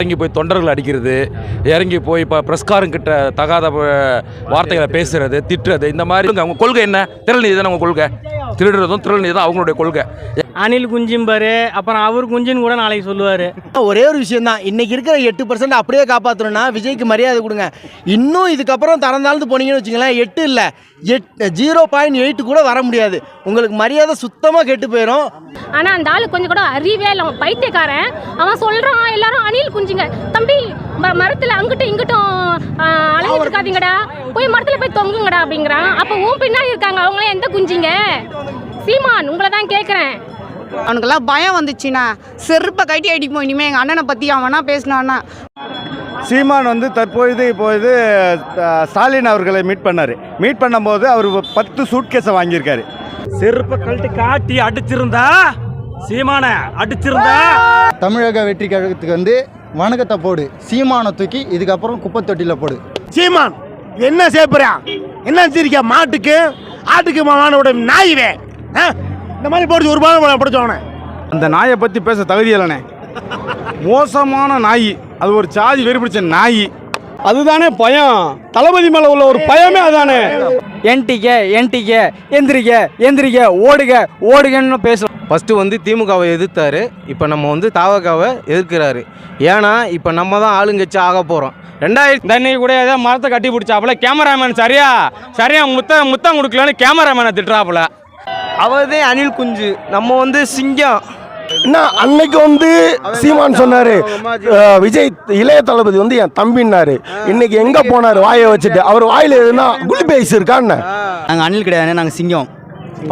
இறங்கி போய் தொண்டர்கள் அடிக்கிறது இறங்கி போய் இப்போ பிரஸ்காரங்கிட்ட தகாத வார்த்தைகளை பேசுறது திட்டுறது இந்த மாதிரி அவங்க கொள்கை என்ன? திரள் நீதி தானே கொள்கை? திருடுறதும் திரள் நீதி தான் அவங்களுடைய கொள்கை. அணில் குஞ்சும்பாரு அப்புறம் அவர் குஞ்சுன்னு கூட நாளைக்கு சொல்லுவார். ஒரே ஒரு விஷயம் தான். இன்னைக்கு இருக்கிற எட்டு பர்சன்ட் அப்படியே காப்பாற்றணும்னா விஜய்க்கு மரியாதை கொடுங்க. இன்னும் இதுக்கப்புறம் தரந்தாழ்ந்து போனீங்கன்னு வச்சுங்களேன் எட்டு இல்லை. எட் ஜீரோ பாயிண்ட் எயிட் கூட வர முடியாது. உங்களுக்கு மரியாதை சுத்தமாக கெட்டு போயிடும் ஆனால் அந்த ஆளு கொஞ்சம் கூட அறிவே இல்லை. அவன் பைத்தியக்காரன். அவன் சொல்கிறான் எல்லாரும் அணில் குஞ்சுங்க. தம்பி மரத்துல அங்கிட்டும் இங்கிட்டும் அலைஞ்சிட்டு இருக்காதீங்கடா. போய் மரத்தில் போய் தொங்குங்கடா அப்படிங்கிறான். அப்போ உன் பின்னாடி இருக்காங்க. அவங்களாம் எந்த குஞ்சிங்க? சீமான் உங்களை தான் கேட்குறேன் அவனுக்கெல்லாம் பயம் வந்துச்சுண்ணா. செருப்பை கட்டி அடிப்போம் இனிமேல் எங்கள் அண்ணனை பற்றி அவனா பேசினான்னா சீமான் வந்து தற்பொழுது இப்பொழுது அஹ், ஸ்டாலின் அவர்களை மீட் பண்ணார். மீட் பண்ணும்போது அவர் பத்து சூட்கேஸை வாங்கியிருக்காரு. செருப்பை கழட்டி காட்டி அடிச்சிருந்தா சீமான அடிச்சிருந்தா. தமிழக வெற்றி கழகத்துக்கு வந்து வணக்கத்தை போடு. சீமானை தூக்கி இதுக்கப்புறம் குப்பை தொட்டியில் போடு. சீமான் என்ன சேப்புறான் என்ன வச்சிருக்க மாட்டுக்கு? ஆட்டுக்கு மாமானோட நாய்வே? இந்த மாதிரி போட்டு ஒரு பாலம் பிடிச்சவனே. அந்த நாயை பற்றி பேச தகுதியில்லைண்ணே மோசமான நாய். அது ஒரு சாதி வெறி பிடிச்ச நாய். அதுதானே பயம். தளபதி மேலே உள்ள ஒரு பயமே அதானே என்டிக்க என்டிக்க எந்திரிக்க எந்திரிக்க ஓடுக ஓடுகன்னு பேசலாம் ஃபஸ்ட்டு வந்து திமுகவை எதிர்த்தாரு. இப்போ நம்ம வந்து தாவகாவை எதிர்க்கிறாரு. ஏன்னா இப்போ நம்ம தான் ஆளுங்கட்சி ஆக போகிறோம் ரெண்டாயிரத்தி தண்ணி கூட ஏதோ மரத்தை கட்டி பிடிச்சாப்புல. கேமராமேன் சரியா? சரியா முத்த முத்தம் கொடுக்கலன்னு கேமராமேனை திட்டுறாப்புல. அவதே அனில் குஞ்சு. நம்ம வந்து சிங்கம். என்ன அன்னைக்கு வந்து சீமான் சொன்னாரு விஜய் இளைய தளபதி வந்து என் தம்பின்னாரு. இன்னைக்கு எங்க போனாரு? வாயை வச்சுட்டு. அவர் வாயில எதுனா குளி பேஸ் இருக்கான்னு நாங்கள் அணில் கிடையாது நாங்கள் சிங்கம்.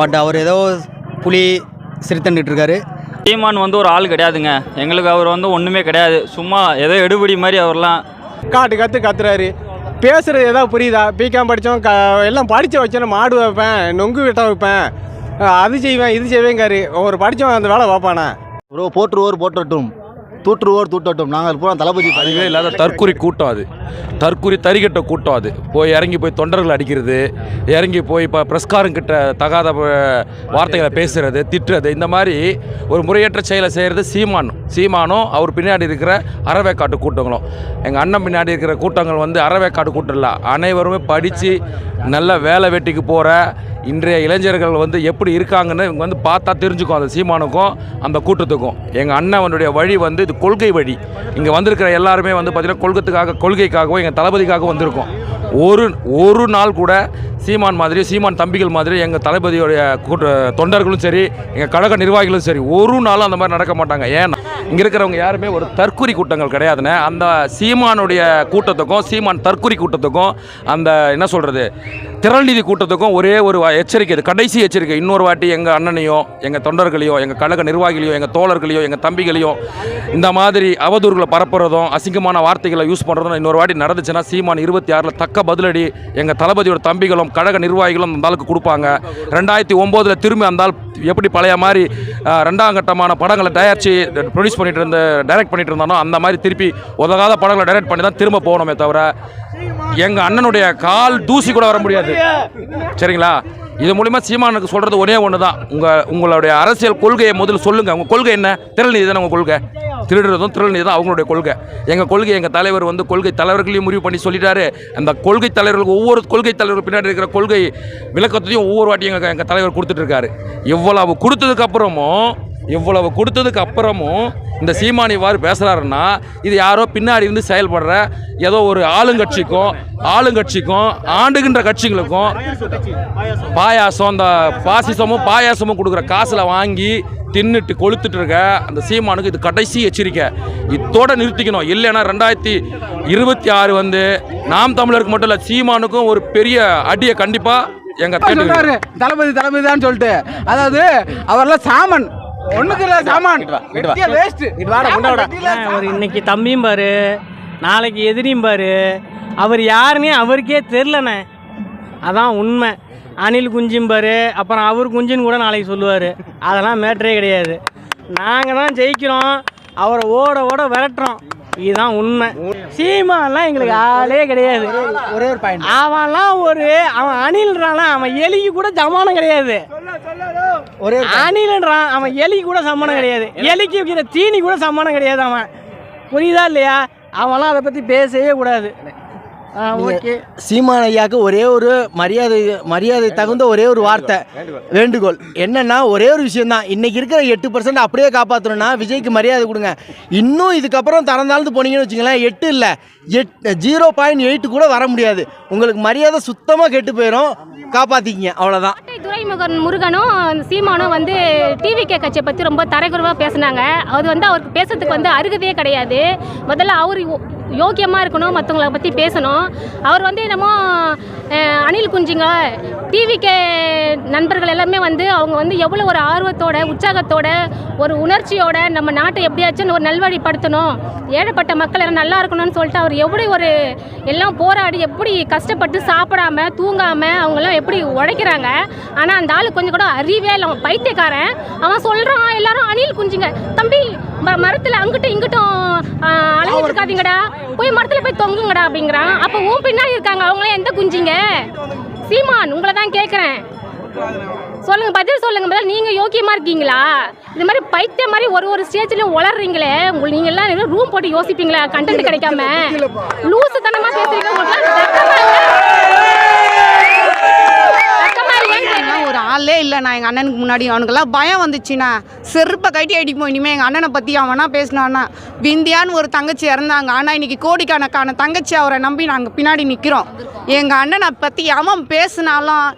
பட் அவர் ஏதோ புலி சிரித்தண்டுட்டு இருக்காரு. சீமான் வந்து ஒரு ஆள் கிடையாதுங்க. எங்களுக்கு அவர் வந்து ஒன்றுமே கிடையாது. சும்மா ஏதோ எடுபடி மாதிரி அவர்லாம் காட்டு கற்று கத்துறாரு. பேசுறது ஏதாவது புரியுதா? பிகாம் படித்தோம் க எல்லாம் படித்த வச்சேன் மாடு வைப்பேன் நொங்கு வெட்ட வைப்பேன். அது செய்வேன் இது செய்வேங்காரு ஒரு படித்தவன் அந்த வேலை பார்ப்பானே? ப்ரோ போற்றுவோர் போற்றட்டும். தூற்றுவோர் தூட்டட்டும் நாங்கள் பூரா தளபதி அறிவே இல்லாத தற்குறி கூட்டம் அது. தற்குறி தறிகட்ட கூட்டம் அது. போய் இறங்கி போய் தொண்டர்கள் அடிக்கிறது இறங்கி போய் இப்போ பிரஸ்காரங்கிட்ட தகாத வார்த்தைகளை பேசுறது திட்டுறது இந்த மாதிரி ஒரு முறையற்ற செயலை செய்கிறது சீமான். சீமானும் அவர் பின்னாடி இருக்கிற அறவேக்காட்டு கூட்டங்களும். எங்கள் அண்ணன் பின்னாடி இருக்கிற கூட்டங்கள் வந்து அறவேக்காட்டு கூட்டம் இல்லை. அனைவருமே படித்து நல்ல வேலை வெட்டிக்கு போகிற இன்றைய இளைஞர்கள் வந்து எப்படி இருக்காங்கன்னு இவங்க வந்து பார்த்தா தெரிஞ்சுக்கும். அந்த சீமானுக்கும் அந்த கூட்டத்துக்கும். எங்கள் அண்ணவனுடைய வழி வந்து இது கொள்கை வழி. இங்கே வந்திருக்கிற எல்லாருமே வந்து பார்த்திங்கன்னா கொள்கத்துக்காக கொள்கைக்காகவும் எங்கள் தளபதிக்காகவும் வந்திருக்கோம். ஒரு ஒரு நாள் கூட சீமான் மாதிரி சீமான் தம்பிகள் மாதிரி எங்கள் தளபதியோடைய கூட்ட தொண்டர்களும் சரி எங்கள் கழக நிர்வாகிகளும் சரி ஒரு நாளும் அந்த மாதிரி நடக்க மாட்டாங்க. ஏன்னா இங்கே இருக்கிறவங்க யாருமே ஒரு தற்கொலை கூட்டங்கள் கிடையாதுண்ணே. அந்த சீமானுடைய கூட்டத்துக்கும் சீமான் தற்கொலை கூட்டத்துக்கும் அந்த என்ன சொல்கிறது திரள்நிதி கூட்டத்துக்கும் ஒரே ஒரு எச்சரிக்கை இது. கடைசி எச்சரிக்கை. இன்னொரு வாட்டி எங்கள் அண்ணனையும் எங்கள் தொண்டர்களையோ எங்கள் கழக நிர்வாகிகளையோ எங்கள் தோழர்களையோ எங்கள் தம்பிகளையும் இந்த மாதிரி அவதூறுகளை பரப்புறதும் அசிங்கமான வார்த்தைகளை யூஸ் பண்ணுறதும் இன்னொரு வாட்டி நடந்துச்சுன்னா சீமான் இருபத்தி ஆறில் தக்க பதிலடி எங்கள் தளபதியோட தம்பிகளும் கழக நிர்வாகிகளும் அந்த ஆளுக்கு கொடுப்பாங்க. ரெண்டாயிரத்தி ஒம்போதில் திரும்பி அந்த ஆள் எப்படி பழைய மாதிரி ரெண்டாம் கட்டமான படங்களை தயாரித்து ப்ரொடியூஸ் பண்ணிட்டு இருந்த டைரக்ட் பண்ணிட்டு இருந்தானோ அந்த மாதிரி திருப்பி உதகாத படங்களை டைரக்ட் பண்ணி தான் திரும்ப போகணுமே தவிர எங்கள் அண்ணனுடைய கால் தூசி கூட வர முடியாது. சரிங்களா? இது மூலிமா சீமானுக்கு சொல்கிறது ஒரே ஒன்று தான் உங்கள் உங்களுடைய அரசியல் கொள்கையை முதல்ல சொல்லுங்கள் உங்கள் கொள்கை என்ன? திரள் நீதி தானே உங்கள் கொள்கை? திருடுறதும் திரள் நீதி தான் அவங்களுடைய கொள்கை. எங்கள் கொள்கை எங்கள் தலைவர் வந்து கொள்கை தலைவர்களையும் முடிவு பண்ணி சொல்லிட்டாரு. அந்த கொள்கை தலைவர்களுக்கு ஒவ்வொரு கொள்கை தலைவர் பின்னாடி இருக்கிற கொள்கை விளக்கத்தையும் ஒவ்வொரு வாட்டியும் எங்கள் எங்கள் தலைவர் கொடுத்துட்ருக்காரு இவ்வளவு கொடுத்ததுக்கப்புறமும் இவ்வளவு கொடுத்ததுக்கு அப்புறமும் இந்த சீமான் இவ்வாறு பேசுகிறாருன்னா இது யாரோ பின்னாடி இருந்து செயல்படுற ஏதோ ஒரு ஆளுங்கட்சிக்கும் ஆளுங்கட்சிக்கும் ஆண்டுகின்ற கட்சிகளுக்கும் பாயாசம் அந்த பாசிசமும் பாயாசமும் கொடுக்குற காசில் வாங்கி தின்னுட்டு கொளுத்துட்டு இருக்க அந்த சீமானுக்கு இது கடைசி எச்சரிக்கை. இதோட நிறுத்திக்கணும். இல்லைன்னா ரெண்டாயிரத்தி இருபத்தி ஆறு வந்து நாம் தமிழருக்கு மட்டும் இல்லை சீமானுக்கும் ஒரு பெரிய அடியை கண்டிப்பாக எங்கள் தளபதி தளபதி தான் சொல்லிட்டு. அதாவது அவர்லாம் சாமன். ஒண்ணுக்கு இல்ல சாமான். வேஸ்ட் இன்னைக்கு தம்பியும் பாரு நாளைக்கு எதிரியும் பாரு. அவர் யாருன்னே அவருக்கே தெரிலண்ணே அதான் உண்மை. அணில் குஞ்சும் பாரு அப்புறம் அவர் குஞ்சுன்னு கூட நாளைக்கு சொல்லுவார். அதெல்லாம் மேட்டரே கிடையாது. நாங்கள் தான் ஜெயிக்கிறோம். அவரை ஓட ஓட விரட்டுறோம். இதுதான் உண்மை. சீமாலாம் எங்களுக்கு ஆளே கிடையாது. ஒரே ஒரு பாயிண்ட் அவன்லாம் ஒரு அவன் அணில்றான்லாம் அவன் எலிக்கு கூட சமானம் கிடையாது. ஒரே ஒரு அணில்ன்றான் அவன் எலிக்கு கூட சமானம் கிடையாது. எலிக்கு வைக்கிற தீனி கூட சமானம் கிடையாது அவன். புரியுதா இல்லையா? அவன்லாம் அதை பற்றி பேசவே கூடாது. ஓகே. சீமான் ஐயாவுக்கு ஒரே ஒரு மரியாதை மரியாதை தகுந்த ஒரே ஒரு வார்த்தை. வேண்டுகோள். என்னன்னா ஒரே ஒரு விஷயம்தான். இன்னைக்கு இருக்கிற எட்டு பர்சன்ட் அப்படியே காப்பாற்றணும்னா விஜய்க்கு மரியாதை கொடுங்க. இன்னும் இதுக்கப்புறம் தரந்தாழ்ந்து போனீங்கன்னு வச்சுங்களேன் எட்டு இல்லை. எட் ஜீரோ பாயிண்ட் எயிட் கூட வர முடியாது. உங்களுக்கு மரியாதை சுத்தமாக கெட்டு போயிடும் காப்பாற்றிக்கிங்க அவ்வளோதான் துரைமுகன் முருகனும் அந்த சீமானும் வந்து டிவிகே கட்சியை பற்றி ரொம்ப தரைக்குறவாக பேசுனாங்க. அது வந்து அவருக்கு பேசுறதுக்கு வந்து அருகதையே கிடையாது. முதல்ல அவர் யோக்கியமாக இருக்கணும் மற்றவங்கள பற்றி பேசணும். அவர் வந்து என்னமோ அணில் குஞ்சுங்க. டிவிக்கே நண்பர்கள் எல்லாமே வந்து அவங்க வந்து எவ்வளோ ஒரு ஆர்வத்தோட உற்சாகத்தோட ஒரு உணர்ச்சியோட நம்ம நாட்டை எப்படியாச்சும் ஒரு நல்வழிப்படுத்தணும். ஏழைப்பட்ட மக்கள் எல்லாம் நல்லா இருக்கணும்னு சொல்லிட்டு அவர் எப்படி ஒரு எல்லாம் போராடி எப்படி கஷ்டப்பட்டு சாப்பிடாம தூங்காமல் அவங்கெல்லாம் எப்படி உழைக்கிறாங்க. ஆனால் அந்த ஆள் கொஞ்சம் கூட அறிவே இல்லை அவன் பைத்தியக்காரன். அவன் சொல்கிறான் எல்லாரும் அணில் குஞ்சுங்க. தம்பி மரத்துல அங்கிட்டும் இங்கிட்டும் அலைஞ்சிட்டு இருக்காதீங்கடா. போய் மரத்துல போய் தொங்குங்கடா அப்படிங்கிறான் அப்போ உன் பின்னாடி இருக்காங்க. அவங்களாம் எந்த குஞ்சிங்க? சீமான் உங்களை தான் கேட்குறேன் சொல்லுங்க பதில் சொல்லுங்க. பதில் நீங்க யோக்கியமா இருக்கீங்களா? இது மாதிரி பைத்திய மாதிரி ஒரு ஒரு ஸ்டேஜ்லயும் உளறீங்களே உங்களுக்கு நீங்க எல்லாம் ரூம் போட்டு யோசிப்பீங்களா? கண்டென்ட் கிடைக்காம? லூசு தனமா பேசுறீங்க ஆளே இல்லை நான் எங்கள் அண்ணனுக்கு முன்னாடி. அவனுக்கெல்லாம் பயம் வந்துச்சுண்ணா. செருப்பை கட்டி அடிப்போம் இனிமேல் எங்கள் அண்ணனை பற்றி அவனா பேசினான்னா விந்தியான்னு ஒரு தங்கச்சி இறந்தாங்க. ஆனால் இன்னைக்கு கோடிக்கணக்கான தங்கச்சி அவரை நம்பி நாங்கள் பின்னாடி நிற்கிறோம் எங்கள் அண்ணனை பற்றி அவன் பேசினாலும்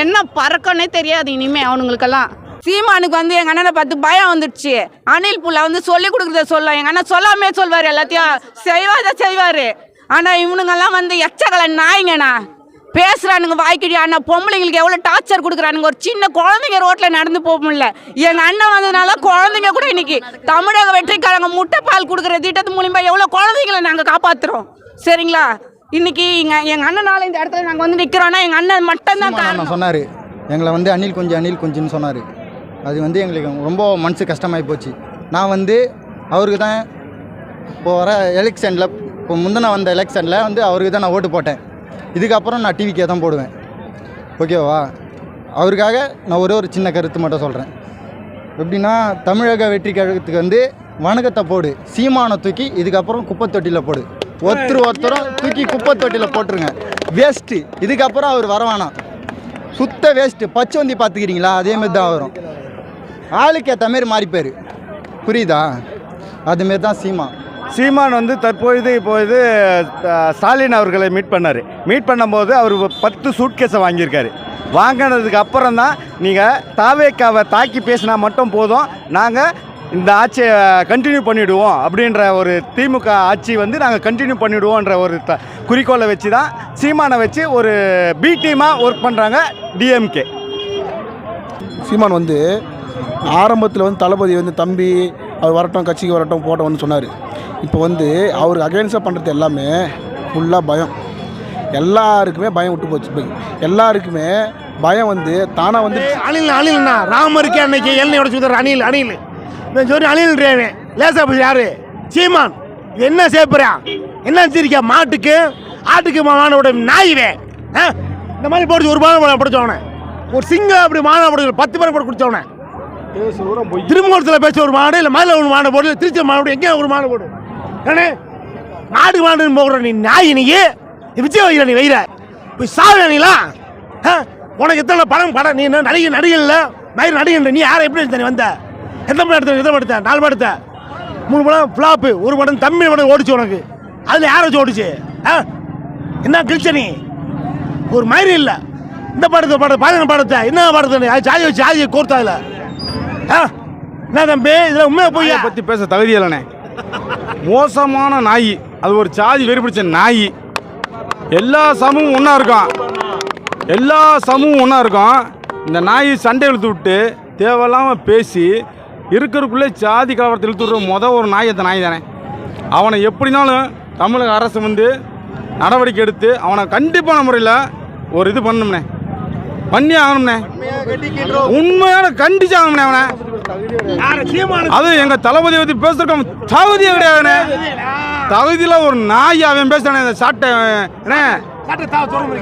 என்ன பறக்கன்னே தெரியாது இனிமேல் அவனுங்களுக்கெல்லாம். சீமானுக்கு வந்து எங்கள் அண்ணனை பார்த்து பயம் வந்துடுச்சு. அனில் புள்ள வந்து சொல்லி கொடுக்குறத சொல்ல. எங்கள் அண்ணன் சொல்லாமே சொல்வார் எல்லாத்தையும். செய்வாத செய்வார். ஆனால் இவனுங்கெல்லாம் வந்து எச்சகல நாய்ங்கண்ணா. பேசுறானுங்க வாய்க்கடி அண்ணா பொம்பளைங்களுக்கு எவ்வளோ டார்ச்சர் கொடுக்குறானுங்க. ஒரு சின்ன குழந்தைங்க ரோட்டில் நடந்து போக முடியல. எங்கள் அண்ணன் வந்ததுனால குழந்தைங்க கூட இன்னைக்கு தமிழக வெற்றிக்காரங்க முட்டை பால் கொடுக்குற திட்டத்து மூலியமா எவ்வளோ குழந்தைங்களை நாங்கள் காப்பாற்றுறோம் சரிங்களா? இன்னைக்கு இங்க எங்கள் அண்ணனால இந்த இடத்துல நாங்கள் வந்து நிற்கிறோன்னா எங்கள் அண்ணன் மட்டும்தான் காரணம். சொன்னார். எங்களை வந்து அணில் குஞ்சு அணில் குஞ்சுன்னு சொன்னார். அது வந்து எங்களுக்கு ரொம்ப மனசு கஷ்டமாகி போச்சு. நான் வந்து அவருக்கு தான் இப்போ வர எலெக்ஷனில் இப்போ முந்தின வந்த எலெக்ஷனில் வந்து அவருக்கு தான் நான் ஓட்டு போட்டேன். இதுக்கப்புறம் நான் டிவிக்கே தான் போடுவேன். ஓகேவா? அவருக்காக நான் ஒரே ஒரு சின்ன கருத்து மட்டும் சொல்கிறேன் எப்படின்னா தமிழக வெற்றி கழகத்துக்கு வந்து வணக்கத்தை போடு. சீமானை தூக்கி இதுக்கப்புறம் குப்பை தொட்டியில் போடு. ஒருத்தர் ஒருத்தரும் தூக்கி குப்பை தொட்டியில் போட்டுருங்க. வேஸ்ட்டு இதுக்கப்புறம் அவர் வர வேணாம். சுத்த வேஸ்ட்டு பச்சவந்தி பார்த்துக்கிறீங்களா அதேமாரி தான் வரும். ஆளுக்கு ஏற்ற மாரி மாறிப்பார் புரியுதா? அதுமாரி தான் சீமா. சீமான் வந்து தற்பொழுது இப்போது ஸ்டாலின் அவர்களை மீட் பண்ணார். மீட் பண்ணும்போது அவர் பத்து சூட்கேஸை வாங்கியிருக்காரு. வாங்கினதுக்கு அப்புறம் தான் நீங்கள் தாவேக்காவை தாக்கி பேசினா மட்டும் போதும். நாங்கள் இந்த ஆட்சியை கண்டினியூ பண்ணிவிடுவோம் அப்படின்ற ஒரு திமுக ஆட்சி வந்து நாங்கள் கண்டினியூ பண்ணிவிடுவோன்ற ஒரு த குறிக்கோளை வச்சு தான் சீமானை வச்சு ஒரு பி டீமாக ஒர்க் பண்ணுறாங்க டிஎம்கே சீமான் வந்து ஆரம்பத்தில் வந்து தளபதி வந்து தம்பி அவர் வரட்டும் கட்சிக்கு வரட்டும் போட்டோம்னு சொன்னார். இப்போ வந்து அவருக்கு அகேன்ஸ்டாக பண்ணுறது எல்லாமே ஃபுல்லாக பயம். எல்லாருக்குமே பயம் விட்டு போச்சு. போய் எல்லாருக்குமே பயம் வந்து தானாக வந்து அணில் அணில்ண்ணா ராமருக்கே அன்னைக்கு எண்ணெய் உடச்சு அணில் அணில். இந்த சொல்லி அணில் ரேவன் லேசா போய் யாரு? சீமான். என்ன சேப்புறான் என்ன வச்சிருக்கியா மாட்டுக்கு ஆட்டுக்கு மானோட நாயிவே ஆ? இந்த மாதிரி போட்டு ஒரு மாதம் படிச்சவனே ஒரு சிங்கம் அப்படி மாணவ பத்து பேரை போட்டு குடித்தவனே திருமூலத்தில் பேச ஒரு மாடு இல்லை மதுரை ஒரு மாடு போடு திருச்சி மாடு போடு ஒரு மாடு போடு. ஏண்ணே மாடு மாடுன்னு போகிற நீ நாய் நீ நீ விஜய் வைக்கிற நீ வைர போய் சாவு நீங்களா ஆ? உனக்கு எத்தனை படம் படம் நீ என்ன நடிகை நடிகை இல்லை? மயிர் நடிகை நீ யாரை எப்படி எடுத்த நீ வந்த? எத்தனை படம் எடுத்த எத்தனை படம் எடுத்த? நாலு படம் எடுத்த. மூணு படம் ஃப்ளாப்பு ஒரு படம் தம்பி படம் ஓடிச்சு உனக்கு. அதில் யாரை வச்சு ஓடிச்சு? ஆ என்ன கிழிச்ச நீ? ஒரு மயிர் இல்லை. இந்த படத்தை படம் பதினஞ்சு படத்தை. என்ன படத்தை சாதி வச்சு சாதியை கோர்த்தா அதில் என்ன தம்பி இதில் உண்மையாக போய் பற்றி பேச தகுதி இல்லைண்ணே மோசமான நாய். அது ஒரு சாதி வெறி பிடிச்ச நாய். எல்லா சமூகம் ஒன்றா இருக்கும் எல்லா சமூகம் ஒன்றா இருக்கும் இந்த நாய் சண்டை இழுத்து விட்டு தேவையில்லாமல் பேசி இருக்கிறக்குள்ளே ஜாதி கலவரத்தை இழுத்து விட்ற மொதல் ஒரு நாய் அந்த நாய் தானே. அவனை எப்படினாலும் தமிழக அரசு வந்து நடவடிக்கை எடுத்து அவனை கண்டிப்பான முறையில் ஒரு இது பண்ணணும்னே. பண்ணி ஆகணும்னே உண்மையான கண்டிச்சு ஆகணும்னே அவனை. அது எங்க தளபதி பத்தி பேசுறதுக்கு தகுதியே கிடையாதுண்ணே தகுதியில ஒரு நாய் அவன் பேசுறானே இந்த சாட்டை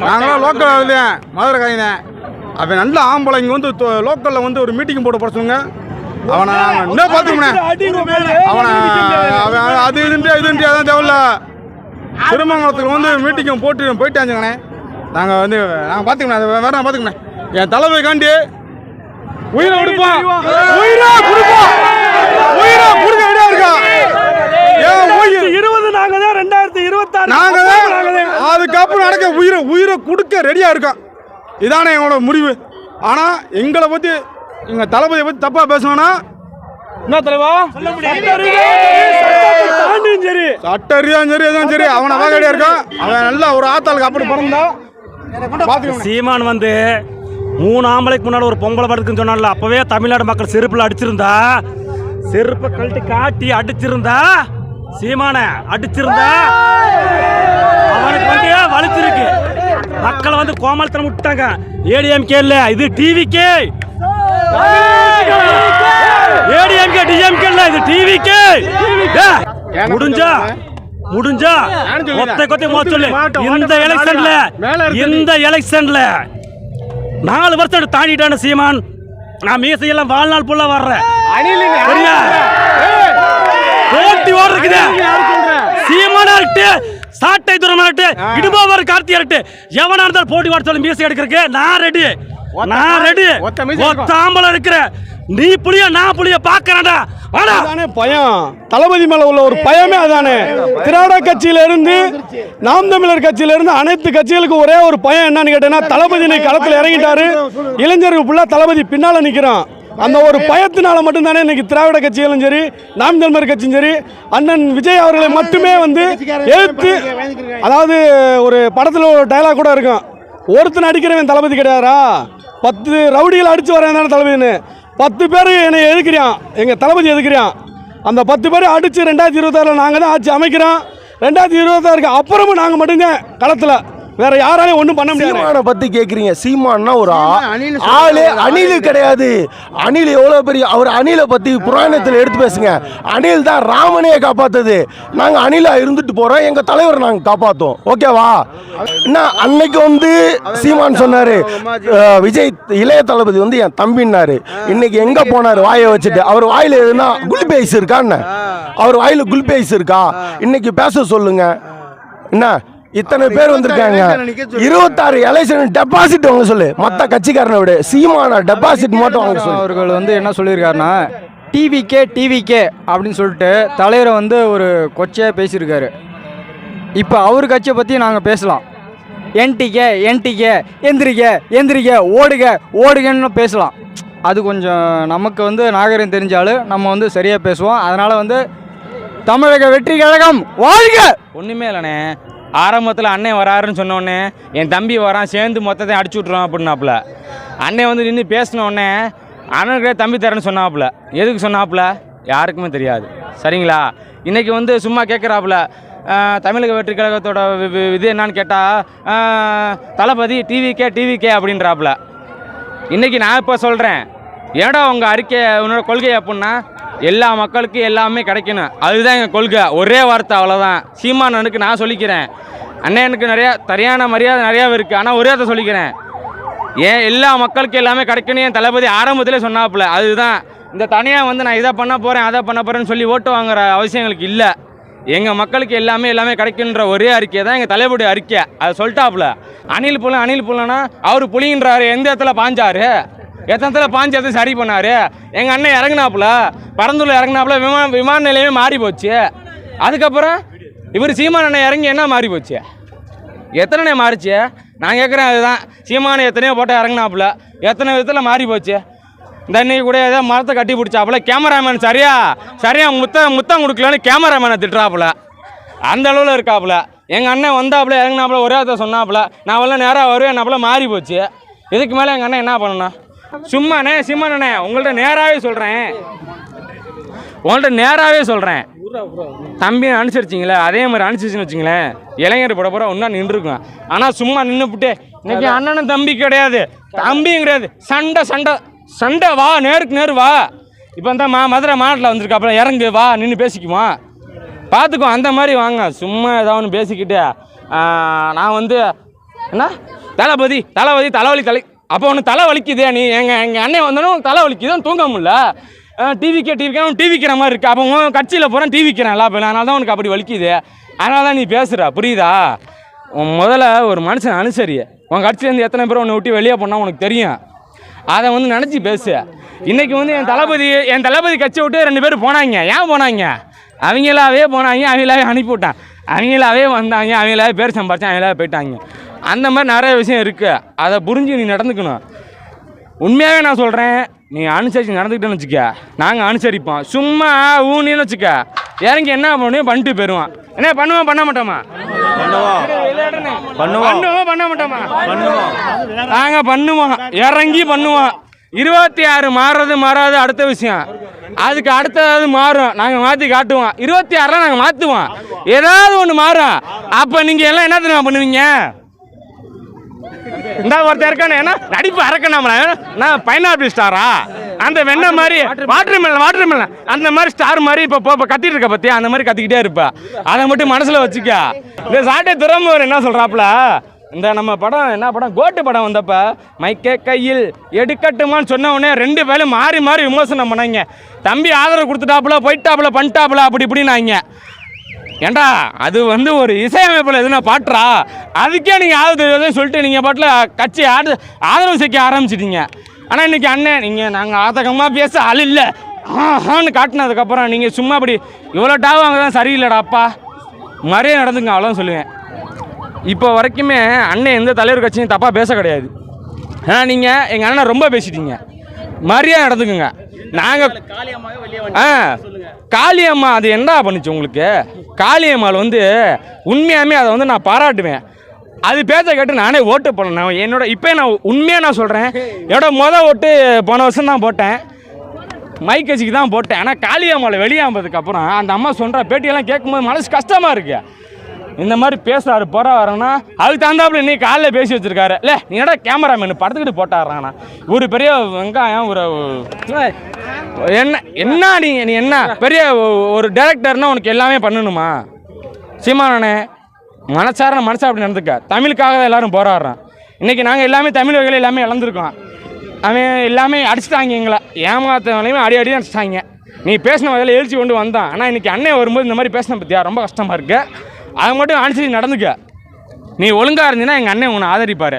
நாங்களாம் லோக்கல் மதுரை காயினே. அவன் நல்ல ஆம்பளை இங்கே வந்து லோக்கலில் வந்து ஒரு மீட்டிங் போட்டு போட சொல்லுங்க. அவனை நாங்கள் என்ன அவனை அவன் அது இதுன்ட்டு இதுன்ட்டு அதான் தேவையில்ல. திருமங்கலத்துக்கு வந்து மீட்டிங் போட்டு போயிட்டாச்சுங்கண்ணே. நாங்கள் வந்து நாங்கள் பார்த்துக்கணும் அதை வேற பார்த்துக்கணும் என் தலைமை காண்டி உயிரை கொடுப்போம் உயிரை கொடுப்போம் உயிரை கொடுக்க ரெடியா இருக்கா? ஏன் உயிர். இருபது நாங்க தான் ரெண்டாயிரத்தி இருபத்தாறு. நாங்க தான் அதுக்கப்புறம் நடக்க உயிரை உயிரை கொடுக்க ரெடியா இருக்கோம் இதானே எங்களோட முடிவு. ஆனா எங்களை பத்தி எங்க தளபதியை பத்தி தப்பா பேசணும்னா என்ன தலைவா? தாண்டியும் சரி. சட்ட ரீதியாவும் சரி எதுவும் சரி. அவனை வாகடியா இருக்கான் அவன் நல்லா ஒரு ஆத்தாளுக்கு அப்படி பிறந்தா பாத்துக்கணும் சீமான் வந்து மூணு ஆம்பளைக்கு முன்னாடி ஒரு பொம்பளை படத்துக்குன்னு சொன்னால அப்பவே தமிழ்நாடு மக்கள் செருப்புல அடிச்சிருந்தா செருப்பை கழட்டி காட்டி அடிச்சிருந்தா சீமான அடிச்சிருந்தா அவனுக்கு வந்து வலிச்சிருக்கு? மக்களை வந்து கோமலத்தனம் விட்டாங்க ஏடிஎம்கே இல்ல இது டிவிக்கே ஏடிஎம்கே டிஎம்கே இல்ல இது டிவிக்கே முடிஞ்சா முடிஞ்சா கொத்தை கொத்தை மோத சொல்லு. இந்த எலெக்ஷன்ல இந்த எலெக்ஷன்ல நாலு வருஷம் தாண்டிட்டான சீமான். நான் மீசையெல்லாம் வாழ்நாள் ஃபுல்லா வர்றேன் சரியா? போட்டி ஓடுறதுக்குது. சீமானா இருக்கு சாட்டை தூரமா இருக்கு இடுபாவர் கார்த்தியா இருக்கு எவனா இருந்தாலும் போட்டி ஓட சொல்லி மீசை எடுக்கிறதுக்கு நான் ரெடி நான் ரெடி ஒத்த மீசை நீ புளிய நான் புளிய பாக்குறேன்டா. வாடா. அதானே பயம். தளபதி மேல உள்ள ஒரு பயமே அதானே திராவிட கட்சியில இருந்து நாம் தமிழர் கட்சியில இருந்து அனைத்து கட்சிகளுக்கும் ஒரே ஒரு பயம் என்னன்னு கேட்டேன்னா தளபதி இன்னைக்கு களத்துல இறங்கிட்டாரு. இளைஞர்கள் ஃபுல்லா தளபதி பின்னால நிக்கிறான். அந்த ஒரு பயத்தினால மட்டும்தானே இன்னைக்கு திராவிட கட்சிகளும் சரி நாம் தமிழர் கட்சியும் சரி அண்ணன் விஜய் அவர்களை மட்டுமே வந்து எழுத்து அதாவது ஒரு படத்துல ஒரு டைலாக் கூட இருக்கும். ஒருத்தன் அடிக்கிறவன் தளபதி கிடையாதா? பத்து ரவுடிகள் அடிச்சு வரேன் தானே தளபதினு பத்து பேர் என்னை எதுக்குறான் எங்கள் தளபதி எதுக்குறான் அந்த பத்து பேர் அடித்து ரெண்டாயிரத்தி இருபத்தாறில் நாங்கள் தான் ஆட்சி அமைக்கிறோம். ரெண்டாயிரத்தி இருபத்தாறுக்கு அப்புறமும் நாங்கள் மட்டும்தான் களத்தில் வேற யாராலையும் ஒன்றும் பண்ண முடியாது. சீமானை பத்தி கேக்குறீங்க. சீமான்னா ஒரு ஆ- ஆளே அணில் கிடையாது. அணில் எவ்வளவு பெரிய அவர் அணிலை பத்தி புராணத்தில் எடுத்து பேசுங்க. அணில் தான் ராமனையே காப்பாத்துது. நாங்க அணிலா இருந்துட்டு போறோம். எங்க தலைவர் நாங்க காப்பாத்தோம் ஓகேவா என்ன அன்னைக்கு வந்து சீமான் சொன்னாரு விஜய் இளைய தளபதி வந்து என் தம்பின்னாரு. இன்னைக்கு எங்க போனாரு? வாயை வச்சுட்டு. அவர் வாயில எதுனா குல்பேஸ் இருக்கா என்ன அவர் வாயில குல்பேஸ் இருக்கா இன்னைக்கு பேச சொல்லுங்க. என்ன? இத்தனை பேர் வந்திருக்காங்க. இருபத்தாறு எலெக்ஷன் டெபாசிட் வாங்க சொல்லு. மத்த கட்சிக்காரனை விட. சீமான டெபாசிட் மட்டும் வாங்க சொல்லு. அவர்கள் வந்து என்ன சொல்லியிருக்காருன்னா டிவிக்கே டிவிக்கே அப்படின்னு சொல்லிட்டு தலைவரை வந்து ஒரு கொச்சையாக பேசியிருக்காரு. இப்போ அவர் கட்சியை பற்றி நாங்கள் பேசலாம். என்டிகே என்டிகே எந்திரிக்க எந்திரிக்க ஓடுக ஓடுகன்னு பேசலாம். அது கொஞ்சம் நமக்கு வந்து நாகரிகம் தெரிஞ்சாலும் நம்ம வந்து சரியாக பேசுவோம். அதனால் வந்து தமிழக வெற்றி கழகம் வாழ்க! ஒன்றுமே இல்லைண்ணே. ஆரம்பத்தில் அண்ணன் வராருன்னு சொன்னோடனே என் தம்பி வரான் சேர்ந்து மொத்தத்தையும் அடிச்சு விட்ருவான் அப்படின்னாப்புல. அண்ணன் வந்து நின்று பேசினோடனே உடனே தம்பி தரேன்னு சொன்னாப்புல. எதுக்கு சொன்னாப்புல? யாருக்குமே தெரியாது. சரிங்களா? இன்றைக்கி வந்து சும்மா கேட்குறாப்புல தமிழக வெற்றி கழகத்தோட வி- இது என்னன்னு கேட்டால் தளபதி டிவிக்கே டிவிக்கே அப்படின்றாப்புல. இன்றைக்கி நான் இப்போ சொல்கிறேன் ஏடா உங்கள் அறிக்கை உன்னோட கொள்கை அப்படின்னா எல்லா மக்களுக்கும் எல்லாமே கிடைக்கணும். அதுதான் எங்கள் கொள்கை. ஒரே வார்த்தை அவ்வளோதான் சீமானனுக்கு நான் சொல்லிக்கிறேன். அண்ணனுக்கு நிறையா சரியான மரியாதை நிறையாவே இருக்குது ஆனால் ஒரே வார்த்தை சொல்லிக்கிறேன். ஏன் எல்லா மக்களுக்கும் எல்லாமே கிடைக்கணும் என் தளபதி ஆரம்பத்திலே சொன்னாப்புல. அதுதான். இந்த தனியாக வந்து நான் இதை பண்ண போகிறேன் அதை பண்ண போகிறேன்னு சொல்லி ஓட்டு வாங்குற அவசியம் எங்களுக்கு இல்லை. எங்கள் மக்களுக்கு எல்லாமே எல்லாமே கிடைக்குன்ற ஒரே அறிக்கை தான் எங்கள் தலைவருடைய அறிக்கை. அதை சொல்லிட்டாப்புல. அணில் புல அணில் புலனா அவர் புலின்றாரு. எந்த இடத்துல பாஞ்சாரு? எத்தனை இடத்துல பாஞ்சு எத்தனை சரி பண்ணார்? எங்கள் அண்ணன் இறங்குனாப்புல பரந்தூரில் இறங்குனாப்புல விமான விமான நிலையமே மாறி போச்சு. அதுக்கப்புறம் இவர் சீமான் அண்ணன் இறங்கி என்ன மாறி போச்சு? எத்தனை மாறிச்சு? நான் கேட்குறேன் அதுதான். சீமான எத்தனையோ போட்டு இறங்குனாப்புல. எத்தனை விதத்தில் மாறி போச்சு? இந்த அன்னைக்கு கூட ஏதோ மரத்தை கட்டி பிடிச்சாப்புல. கேமராமேன் சரியா? சரியா முத்தம் முத்தம் கொடுக்கலன்னு கேமராமேனை திட்டுறாப்புல. அந்த அளவில் இருக்காப்புல. எங்கள் அண்ணன் வந்தாப்புல இறங்குனாப்புல ஒரே அதை சொன்னாப்புல. நான் எல்லாம் நேராக வருவேன்னாப்புல மாறி போச்சு. இதுக்கு மேலே எங்கள் அண்ணன் என்ன பண்ணணும்? சும்மாண்ணே சிம்மாண்ணே உங்கள்ட்ட நேராகவே சொல்கிறேன் உங்கள்ட்ட நேராகவே சொல்கிறேன் தம்பி அனுசரிச்சிங்களே அதே மாதிரி அனுசரிச்சுன்னு வச்சுங்களேன். இளைஞர் பட போகிற ஒன்றா நின்றுருக்கும் ஆனால் சும்மா நின்றுபிட்டு இன்னைக்கு அண்ணனும் தம்பி கிடையாது. தம்பியும் கிடையாது. சண்டை சண்டை சண்டை வா நேருக்கு நேரு வா. இப்போ தான் மா மதுரை மாவட்டத்தில் வந்திருக்காப்புல இறங்கு வா நின்று பேசிக்குமா? பார்த்துக்கோ அந்த மாதிரி வாங்க. சும்மா ஏதாவது ஒன்று பேசிக்கிட்டு நான் வந்து என்ன? தளபதி தளபதி தலைவலி தலை அப்போ ஒன்று தலை வலிக்குதே நீ. எங்கள் எங்கள் அண்ணன் வந்தோன்னு தலை வலிக்குது தூங்க முடியல. டிவிக்கே டிவிக்கே அவன் டிவிக்கிற மாதிரி இருக்கு. அப்போ உன் கட்சியில் போகிறேன் டிவிக்கிறேன் எல்லா பேரும் அதனால தான் உனக்கு அப்படி வலிக்குது. அதனால தான் நீ பேசுகிற புரியுதா? உன் முதல்ல ஒரு மனுஷன் அனுசரி. உன் கட்சியிலேருந்து எத்தனை பேர் உன்னை விட்டு வெளியே போனால் உனக்கு தெரியும். அதை வந்து நினச்சி பேசு. இன்றைக்கி வந்து என் தளபதி என் தளபதி கட்சி விட்டு ரெண்டு பேர் போனாங்க. ஏன் போனாங்க? அவங்களாவே போனாங்க அவங்களாவே அனுப்பிவிட்டான். அவங்களாவே வந்தாங்க அவங்களாவே பேர் சம்பாரிச்சாங்க அவங்களாவே போயிட்டாங்க. அந்த மாதிரி நிறைய விஷயம் இருக்குது அதை புரிஞ்சு நீ நடந்துக்கணும். உண்மையாகவே நான் சொல்கிறேன் நீ அனுசரித்து நடந்துக்கிட்டேன்னு வச்சுக்க. நாங்கள் அனுசரிப்போம். சும்மா ஊனின்னு வச்சுக்க. இறங்கி என்ன பண்ணுவோம்? பண்ணிட்டு போயிடுவான் என்ன பண்ணுவோம் பண்ண மாட்டோமா? பண்ணுவோம். பண்ண மாட்டோமா? நாங்கள் பண்ணுவோம். இறங்கி பண்ணுவோம். இருபத்தி ஆறு மாறுறது மாறாது அடுத்த விஷயம். அதுக்கு அடுத்தது மாறும். நாங்கள் மாற்றி காட்டுவோம். இருபத்தி ஆறில் நாங்கள் மாற்றுவோம் ஏதாவது ஒன்று மாறும். அப்போ நீங்கள் எல்லாம் என்ன தெரியுமா பண்ணுவீங்க? இந்த ஒருத்தர் இருக்கானே ஏன்னா நடிப்பு அறக்கணும் நான் பைனாப்பிள் ஸ்டாரா அந்த வெண்ண மாதிரி வாட்டர் மெலன் வாட்டர் மெலன் அந்த மாதிரி ஸ்டார் மாதிரி இப்போ இப்போ கத்திட்டு இருக்க பத்தியா? அந்த மாதிரி கத்திக்கிட்டே இருப்பா. அதை மட்டும் மனசில் வச்சுக்க. இந்த சாட்டை துறமுவர் என்ன சொல்கிறாப்புல இந்த நம்ம படம் என்ன படம்? கோட்டு படம் வந்தப்ப மைக்கே கையில் எடுக்கட்டுமான்னு சொன்ன உடனே ரெண்டு பேரும் மாறி மாறி விமர்சனம் பண்ணாங்க. தம்பி ஆதரவு கொடுத்துட்டாப்புல போயிட்டாப்புல பண்ணிட்டாப்புல அப்படி இப்படின்னாங்க. ஏண்டா அது வந்து ஒரு இசையமைப்பில் எதுனா பாட்டுறா? அதுக்கே நீங்கள் ஆதரவு சொல்லிட்டு நீங்கள் பாட்டில் கட்சி ஆடு ஆதரவு சேர்க்க ஆரம்பிச்சிட்டீங்க. ஆனால் இன்றைக்கி அண்ணன் நீங்கள் நாங்கள் ஆதகமாக பேச ஆள் இல்லை. ஆஹான்னு காட்டினதுக்கப்புறம் நீங்கள் சும்மா அப்படி இவ்வளோ டாவாங்க தான் சரியில்லைடா அப்பா. மாதிரியே நடந்துங்க அவ்வளோதான் சொல்லுவேன். இப்போ வரைக்குமே அண்ணன் எந்த தலைவர் கட்சியும் தப்பாக பேச கிடையாது. ஆனால் நீங்கள் எங்கள் அண்ணன் ரொம்ப பேசிட்டீங்க. மாதிரியே நடந்துக்குங்க. நாங்கள் ஆ காளியம்மா அது என்னடா பண்ணுச்சு உங்களுக்கு? காளியம்மாள் வந்து உண்மையாமே அதை வந்து நான் பாராட்டுவேன். அது பேச்ச கேட்டு நானே ஓட்டு பண்ணேன் என்னோட இப்போ நான் உண்மையாக நான் சொல்கிறேன் என்னோட மொதல் ஓட்டு போன வருஷம் தான் போட்டேன். மைக் கட்சிக்கு தான் போட்டேன். ஆனால் காளியம்மாள் வெளியாகும்போதுக்கு அப்புறம் அந்த அம்மா சொல்கிற பேட்டியெல்லாம் கேட்கும்போது மனசு கஷ்டமாக இருக்கு. இந்த மாதிரி பேசுறாரு போற வரேன்னா அதுக்கு தகுந்தாப்புல இன்னைக்கு காலைல பேசி வச்சிருக்காரு. இல்லை நீ என்னடா கேமராமேன் படத்துக்கிட்டு போட்டாடுறாங்கண்ணா ஒரு பெரிய வெங்காயம் ஒரு என்ன என்ன நீ நீ என்ன பெரிய ஒரு டேரக்டர்னா உனக்கு எல்லாமே பண்ணணுமா? சீமானே மனசார மனசா அப்படி நடந்துக்க. தமிழுக்காக தான் எல்லாரும் போராடுறான் இன்னைக்கு நாங்கள் எல்லாமே தமிழ் வகையில் எல்லாமே இழந்திருக்கோம். அவன் எல்லாமே அடிச்சிட்டாங்க எங்களை. ஏமாத்தவங்களையுமே அடி அடி அடிச்சிட்டாங்க. நீ பேசின வகையில் எழுச்சி கொண்டு வந்தான். ஆனால் இன்னைக்கு அண்ணன் வரும்போது இந்த மாதிரி பேசின பற்றியா ரொம்ப கஷ்டமாக இருக்குது அதை மட்டும் அனுசரித்து நடந்துக்க. நீ ஒழுங்காக இருந்தீங்கன்னா எங்கள் அண்ணன் உன்னை ஆதரிப்பார்.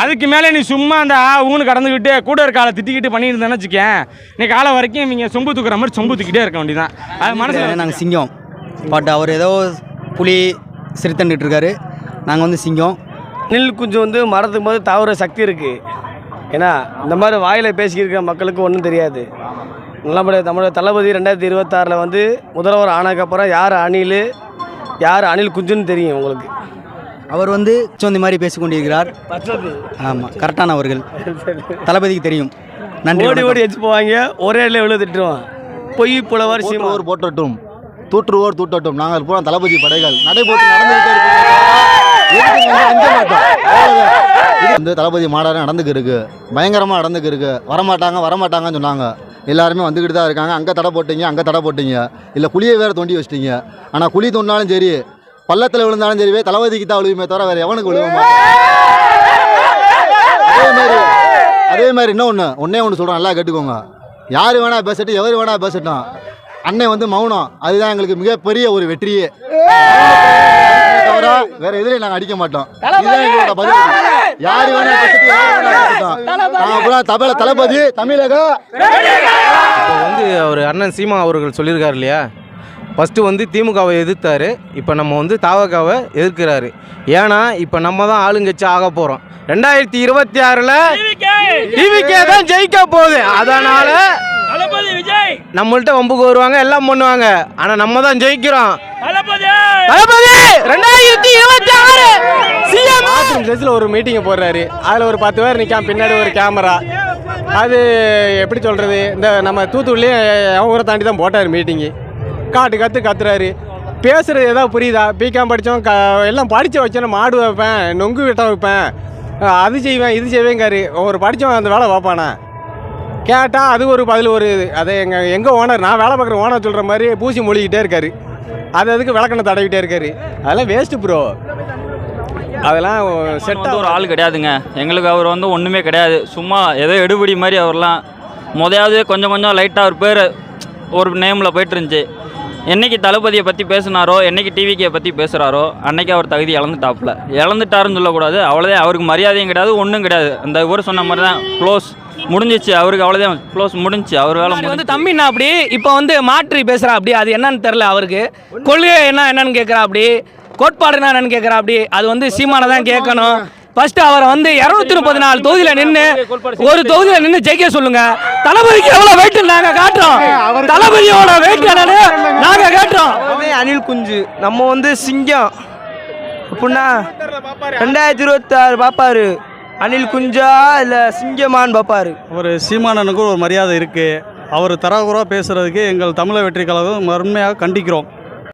அதுக்கு மேலே நீ சும்மா அந்த ஆ ஊனு கடந்துக்கிட்டு கூட இருக்க ஆளை திட்டிக்கிட்டு பண்ணிட்டு இருந்தேன்னு வச்சுக்கேன். நீ காலை வரைக்கும் இவங்க சொம்பு தூக்குற மாதிரி சொம்பு தூக்கிட்டே இருக்க வேண்டியதான் அது மனசில் நாங்கள் சிங்கம். பட் அவர் ஏதோ புலி சிறுத்தண்டுட்டு இருக்காரு. நாங்கள் வந்து சிங்கம். நெல் குஞ்சு வந்து மரத்துக்கு போது தாவுற சக்தி இருக்குது ஏன்னா இந்த மாதிரி வாயில் பேசிக்கிருக்கிற மக்களுக்கு ஒன்றும் தெரியாது. நல்லபடியாக தமிழக தளபதி ரெண்டாயிரத்தி இருபத்தாறில் வந்து முதல்வர் ஆனதுக்கப்புறம் யார் அணில் யார் அணில் குஞ்சுன்னு தெரியும் உங்களுக்கு? அவர் வந்து சொந்த மாதிரி பேசிக் கொண்டிருக்கிறார் ஆமாம் கரெக்டானவர்கள் தளபதிக்கு தெரியும். நன்றி ஓடி. ஓடி வச்சு போவாங்க ஒரே இடத்துல எவ்வளோ திட்டுவான். பொய் புலவர் சீமா போற்றுவோர் போற்றட்டும் தூற்றுவோர் தூட்டட்டும். நாங்கள் பூரா தளபதி படைகள். நடைபோட்டு நடந்துகிட்டே வந்து தளபதி மாடாரம் நடந்துக்கு இருக்கு. பயங்கரமாக நடந்துக்கு இருக்கு. வரமாட்டாங்க வரமாட்டாங்கன்னு சொன்னாங்க. எல்லாருமே வந்துக்கிட்டு தான் இருக்காங்க. அங்கே தடை போட்டீங்க அங்கே தடை போட்டீங்க. இல்லை குழியை வேறு தோண்டி வச்சிட்டீங்க. ஆனால் குழி தோண்டினாலும் சரி பள்ளத்தில் விழுந்தாலும் சரிவே தளபதிக்கு தான் விழுவுமே தவிர வேறு எவனுக்கு விழுவ அதே மாதிரி அதே மாதிரி இன்னும் ஒன்று ஒன்றே ஒன்று சொல்கிறோம் நல்லா கேட்டுக்கோங்க. யார் வேணால் பேசட்டும் எவர் வேணால் பேசட்டும். அண்ணன் வந்து மௌனம். அதுதான் எங்களுக்கு மிகப்பெரிய ஒரு வெற்றியே. தவிர வேற எதுலையும் நாங்கள் அடிக்க மாட்டோம். இதுதான் எங்களோட பதில். யார் வேணா பேசட்டும் யார் வேணா பேசட்டும் நாங்கள் பூரா தமிழ தளபதி தமிழக இப்போ வந்து அவர் அண்ணன் சீமா அவர்கள் சொல்லியிருக்காரு இல்லையா? ஃபஸ்ட்டு வந்து திமுகவை எதிர்த்தாரு. இப்போ நம்ம வந்து தாவகாவை எதிர்க்கிறாரு. ஏன்னா இப்போ நம்ம தான் ஆளுங்கட்சி ஆக போகிறோம் ரெண்டாயிரத்தி இருபத்தி ஆறில் டிவிகே தான் ஜெயிக்க போகுது. அதனால நம்மள்ட்ட வம்புக்கு வருவாங்க எல்லாம் பண்ணுவாங்க. ஆனால் நம்ம தான் ஜெயிக்கிறோம். தளபதி! ரெண்டாயிரத்தி இருபத்தி ஆறு சிஎம் ட்ரெஸ்ஸில் ஒரு மீட்டிங்கை போடுறாரு அதில் ஒரு பத்து பேர் நிற்காம பின்னாடி ஒரு கேமரா அது எப்படி சொல்கிறது இந்த நம்ம தூத்துக்குடியே ஊரை தாண்டி தான் போட்டார் மீட்டிங்கு காட்டு கற்று கத்துறாரு. பேசுகிறது ஏதாவது புரியுதா? பிகாம் படித்தோம் க எல்லாம் படித்து வச்சேன் மாடு வைப்பேன் நொங்கு விட்ட வைப்பேன் அது செய்வேன் இது செய்வேங்காரு. ஒரு படித்தவன் அந்த வேலை பார்ப்பானா? கேட்டால் அது ஒரு பதில் ஒரு இது. அதை எங்கள் எங்கள் ஓனர் நான் வேலை பார்க்குற ஓனர் சொல்கிற மாதிரி பூசி மொழிகிட்டே இருக்காரு. அது அதுக்கு விளக்கணை தடவிட்டே இருக்காரு. அதெல்லாம் வேஸ்ட்டு ப்ரோ அதெல்லாம் செட் வந்து ஒரு ஆள் கிடையாதுங்க. எங்களுக்கு அவர் வந்து ஒன்றுமே கிடையாது. சும்மா ஏதோ எடுபடி மாதிரி அவர்லாம் முதையாவது கொஞ்சம் கொஞ்சம் லைட்டாக ஒரு பேர் ஒரு நேமில் போயிட்டு இருந்துச்சு என்னைக்கு தளபதியை பற்றி பேசினாரோ என்னைக்கு டிவிக்கே பற்றி பேசுகிறாரோ அன்னைக்கு அவர் தகுதி இழந்துட்டாப்புல. இழந்துட்டாருன்னு சொல்லக்கூடாது. அவ்வளோதான் அவருக்கு மரியாதையும் கிடையாது ஒன்றும் கிடையாது. அந்த இவர் சொன்ன மாதிரி தான் க்ளோஸ் முடிஞ்சிச்சு அவருக்கு அவ்வளோதான் க்ளோஸ் முடிஞ்சிச்சு அவர் வேலை வந்து. தம்பின்னா அப்படி? இப்போ வந்து மாற்றி பேசுகிறா அப்படி. அது என்னன்னு தெரில அவருக்கு. கொள்கை என்ன என்னன்னு கேட்குறா அப்படி. கோட்பாடுனா என்னன்னு கேட்குறா அப்படி. அது வந்து சீமானை தான் கேட்கணும். ஃபர்ஸ்ட் அவரை வந்து இரநூத்தி முப்பது நாலு தொகுதியில் நின்று ஒரு தொகுதியில் நின்று ஜெயிக்க சொல்லுங்க. தளபதிக்கு எவ்வளோ வெயிட் நாங்கள் காட்டுறோம். தளபதியோட வெயிட் என்னன்னு நாங்கள் காட்டுறோம். அனில் குஞ்சு. நம்ம வந்து சிங்கம். அப்படின்னா ரெண்டாயிரத்தி இருபத்தாறு பார்ப்பாரு அனில் குஞ்சா இல்லை சிங்கமான்னு பார்ப்பாரு ஒரு சீமானனுக்கு ஒரு மரியாதை இருக்குது அவர் தரகுறவாக பேசுகிறதுக்கு எங்கள் தமிழக வெற்றி கழகம் மறுமையாக கண்டிக்கிறோம்.